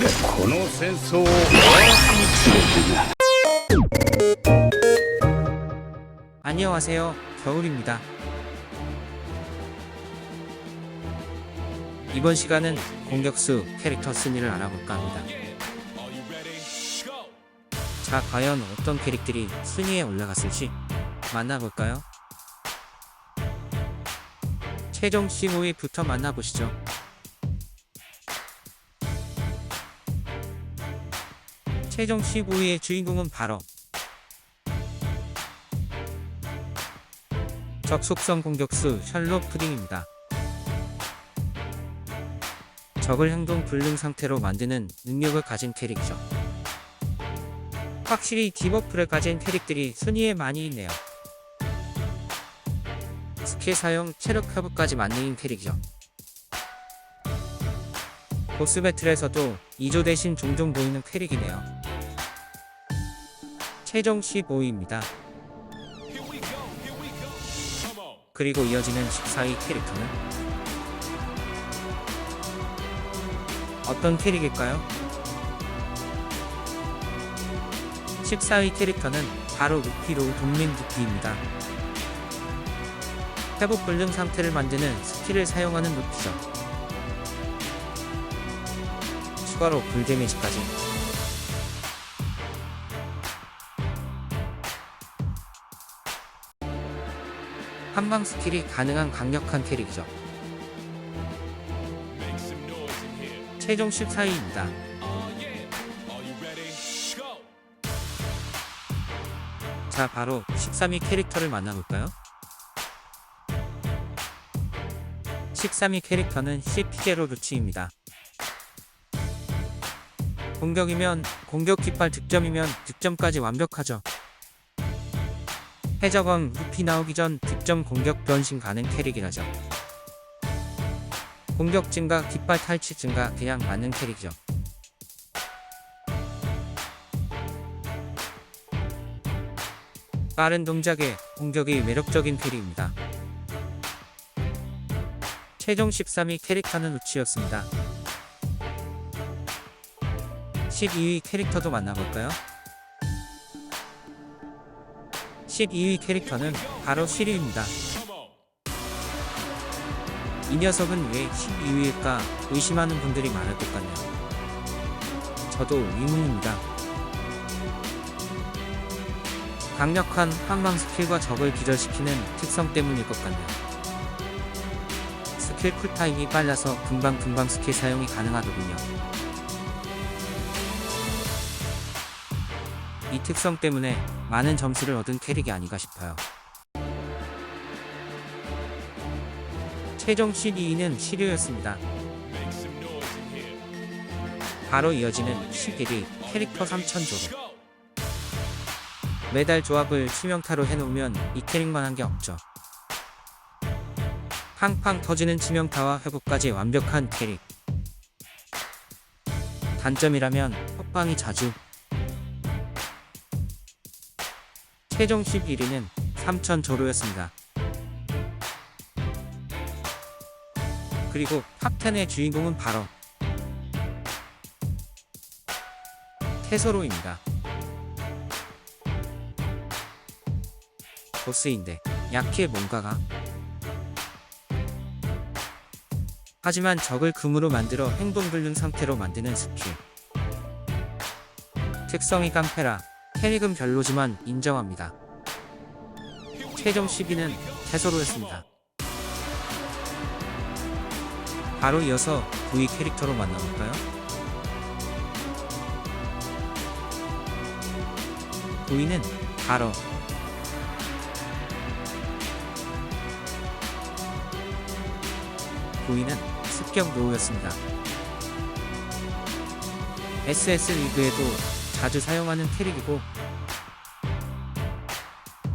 でこの戦争を終わらせに連れてな 안녕하세요. 겨울입니다. 이번 시간은 공격수 캐릭터 순위를 알아볼까 합니다. 자, 과연 어떤 캐릭들이 순위에 올라갔을지 만나볼까요? 최종 15위부터 만나보시죠. 최종 15위의 주인공은 바로 적속성 공격수 셜록 푸딩입니다. 적을 행동 불능 상태로 만드는 능력을 가진 캐릭이죠. 확실히 디버프를 가진 캐릭들이 순위에 많이 있네요. 스킬 사용, 체력 회복까지 만능인 캐릭이죠. 보스 배틀에서도 2조 대신 종종 보이는 캐릭이네요. 최종 15위입니다. 그리고 이어지는 14위 캐릭터는 어떤 캐릭일까요? 14위 캐릭터는 바로 루피로 동민 루피입니다. 회복 불능 상태를 만드는 스킬을 사용하는 루피죠. 추가로 불 데미지까지 한방 스킬이 가능한 강력한 캐릭이죠. 최종 14위입니다. 자, 바로 13위 캐릭터를 만나볼까요? 13위 캐릭터는 CP0 루치입니다. 공격이면 공격 깃발 득점이면 득점까지 완벽하죠. 해적왕 루피 나오기 전 득점 공격 변신 가능 캐릭이라죠. 공격 증가, 깃발 탈취 증가 그냥 맞는 캐릭이죠. 빠른 동작에 공격이 매력적인 캐릭입니다. 최종 13위 캐릭터는 우치였습니다. 12위 캐릭터도 만나볼까요? 12위 캐릭터는 바로 시류입니다. 이 녀석은 왜 12위일까 의심하는 분들이 많을 것 같네요. 저도 의문입니다. 강력한 한방 스킬과 적을 기절시키는 특성 때문일 것 같네요. 스킬 쿨타임이 빨라서 금방금방 스킬 사용이 가능하더군요. 이 특성 때문에 많은 점수를 얻은 캐릭이 아닌가 싶어요. 최종 12위는 시류였습니다. 바로 이어지는 11위 캐릭터 3000조로 매달 조합을 치명타로 해놓으면 이 캐릭만 한 게 없죠. 팡팡 터지는 치명타와 회복까지 완벽한 캐릭. 단점이라면 협방이 자주 최종 11위는 3000조로였습니다. 그리고 탑10의 주인공은 바로 테소로입니다. 보스인데 약해 뭔가가 하지만 적을 금으로 만들어 행동 불능 상태로 만드는 스킬 특성이 깡패라 캐릭은 별로지만 인정합니다. 최종 10위는 테소로였습니다. 바로 이어서 V 캐릭터로 만나볼까요? V는 바로 V는 습격 노우였습니다. SS 리그에도 자주 사용하는 캐릭이고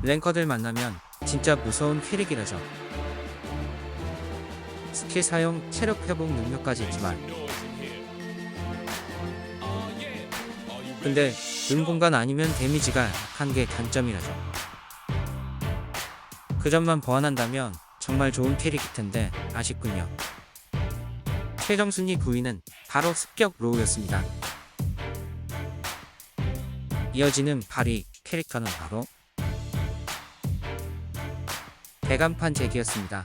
랭커들 만나면 진짜 무서운 캐릭이라죠. 스킬 사용, 체력 회복 능력까지 있지만 근데 은공간 아니면 데미지가 약한 게 단점이라죠. 그 점만 보완한다면 정말 좋은 캐릭일 텐데 아쉽군요. 최정 순위 9위는 바로 습격 로우였습니다. 이어지는 8위 캐릭터는 바로 대간판 잭이었습니다.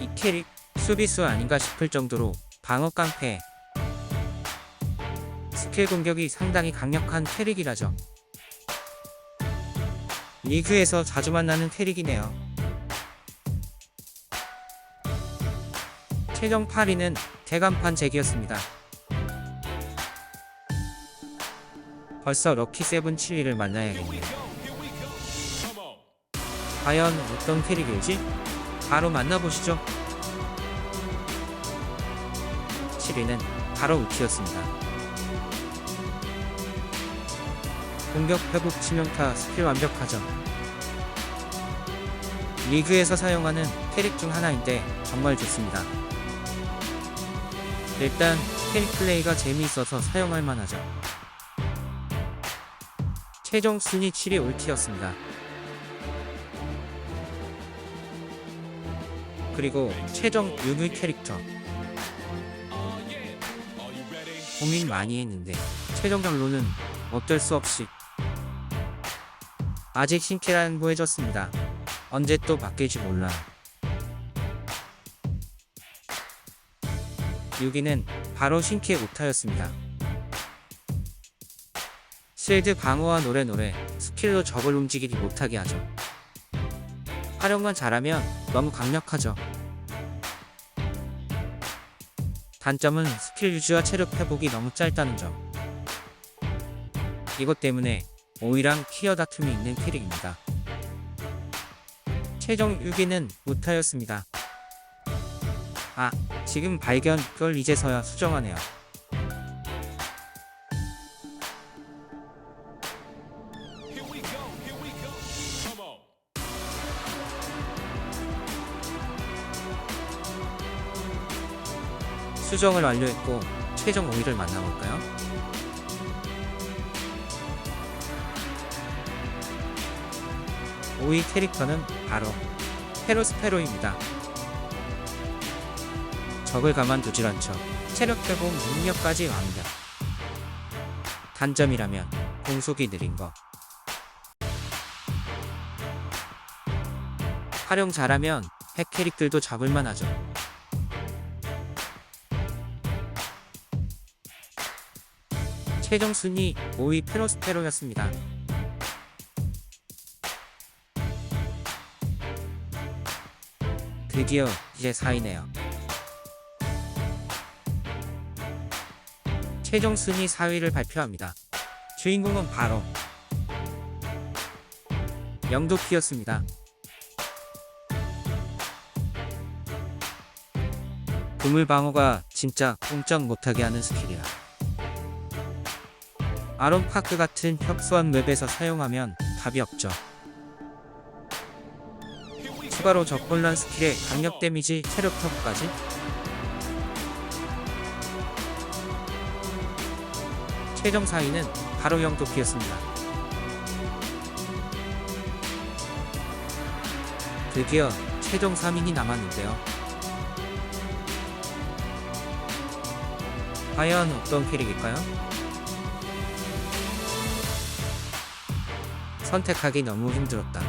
이 캐릭 수비수 아닌가 싶을 정도로 방어 깡패 스킬 공격이 상당히 강력한 캐릭이라죠. 리그에서 자주 만나는 캐릭이네요. 최종 8위는 대간판 잭이었습니다. 벌써 럭키 세븐 7위를 만나야겠네요. 과연 어떤 캐릭일지 바로 만나보시죠. 7위는 바로 우키였습니다. 공격 회복 치명타 스킬 완벽하죠. 리그에서 사용하는 캐릭 중 하나인데 정말 좋습니다. 일단 캐릭 플레이가 재미있어서 사용할 만하죠. 최종 순위 7위 울티였습니다. 그리고 최종 6위 캐릭터 고민 많이 했는데 최종 결론은 어쩔 수 없이 아직 신캐란 보여졌습니다. 언제 또 바뀔지 몰라. 6위는 바로 신캐 오타였습니다. 실드 방어와 노래 노래 스킬로 적을 움직이지 못하게 하죠. 활용만 잘하면 너무 강력하죠. 단점은 스킬 유지와 체력 회복이 너무 짧다는 점. 이것 때문에 오이랑 키어 다툼이 있는 캐릭입니다. 최종 6위는 우타였습니다. 아, 지금 발견 그걸 이제서야 수정하네요. 수정을 완료했고 최종 5위를 만나볼까요? (5위) 캐릭터는 바로 페로스페로입니다. 적을 가만두질 않죠. 체력 회복 능력까지 완벽. 단점이라면 공속이 느린 거. 활용 잘하면 핵 캐릭들도 잡을만 하죠. 최종 순위 5위 페로스페로였습니다. 드디어 이제 4위네요. 최종 순위 4위를 발표합니다. 주인공은 바로 영도피였습니다. 그물 방어가 진짜 꼼짝 못하게 하는 스킬이라. 아론 파크 같은 협소한 맵에서 사용하면 답이 없죠. 추가로 적혼란 스킬의 강력 데미지, 체력 회복까지 최종 4위는 바로 영도피였습니다. 드디어 최종 3인이 남았는데요. 과연 어떤 캐릭일까요? 선택하기 너무 힘들었다.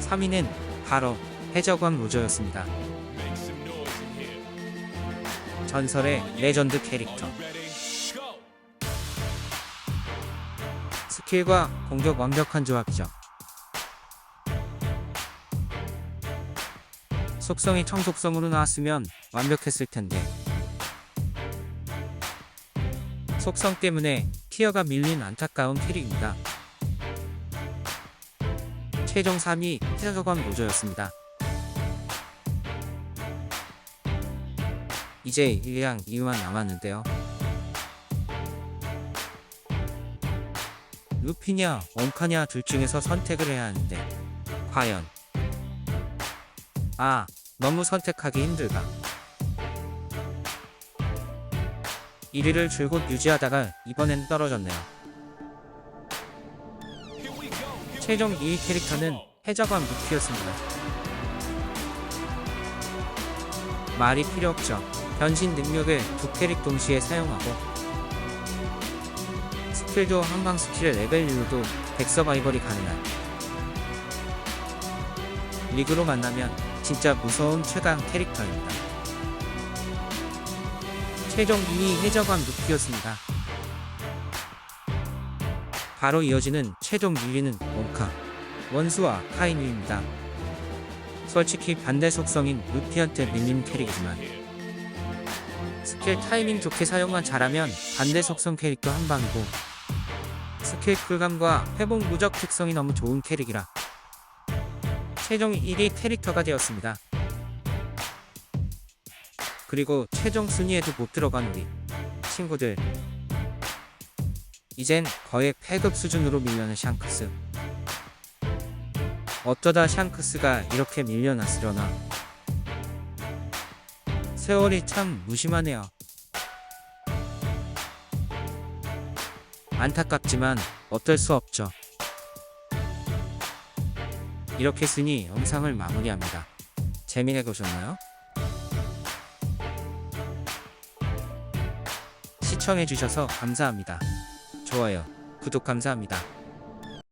3위는 바로 해적왕 로저였습니다. 전설의 레전드 캐릭터. 스킬과 공격 완벽한 조합이죠. 속성이 청속성으로 나왔으면 완벽했을 텐데. 속성 때문에 티어가 밀린 안타까운 캐릭입니다. 최종 3위 해적왕 로저였습니다. 이제 1위랑 2위만 남았는데요. 루피냐 원카냐 둘 중에서 선택을 해야 하는데 과연 아 너무 선택하기 힘들다 1위를 줄곧 유지하다가 이번엔 떨어졌네요. 최종 2위 캐릭터는 해적왕 루키였습니다. 말이 필요 없죠. 변신 능력을 두 캐릭 동시에 사용하고 스킬도 한방 스킬 레벨 1로도 100 서바이벌이 가능한 리그로 만나면 진짜 무서운 최강 캐릭터입니다. 최종 2위 해적왕 루피였습니다. 바로 이어지는 최종 1위는 몽카 원수와 카이누입니다. 솔직히 반대 속성인 루피한테 밀린 캐릭이지만 스킬 타이밍 좋게 사용만 잘하면 반대 속성 캐릭터 한 방이고 스킬 쿨감과 회복 무적 특성이 너무 좋은 캐릭이라 최종 1위 캐릭터가 되었습니다. 그리고 최종 순위에도 못 들어간 우리 친구들. 이젠 거의 패급 수준으로 밀려는 샹크스. 어쩌다 샹크스가 이렇게 밀려났으려나. 세월이 참 무심하네요. 안타깝지만 어쩔 수 없죠. 이렇게 쓰니 영상을 마무리합니다. 재미있게 보셨나요? 시청해주셔서 감사합니다. 좋아요 구독 감사합니다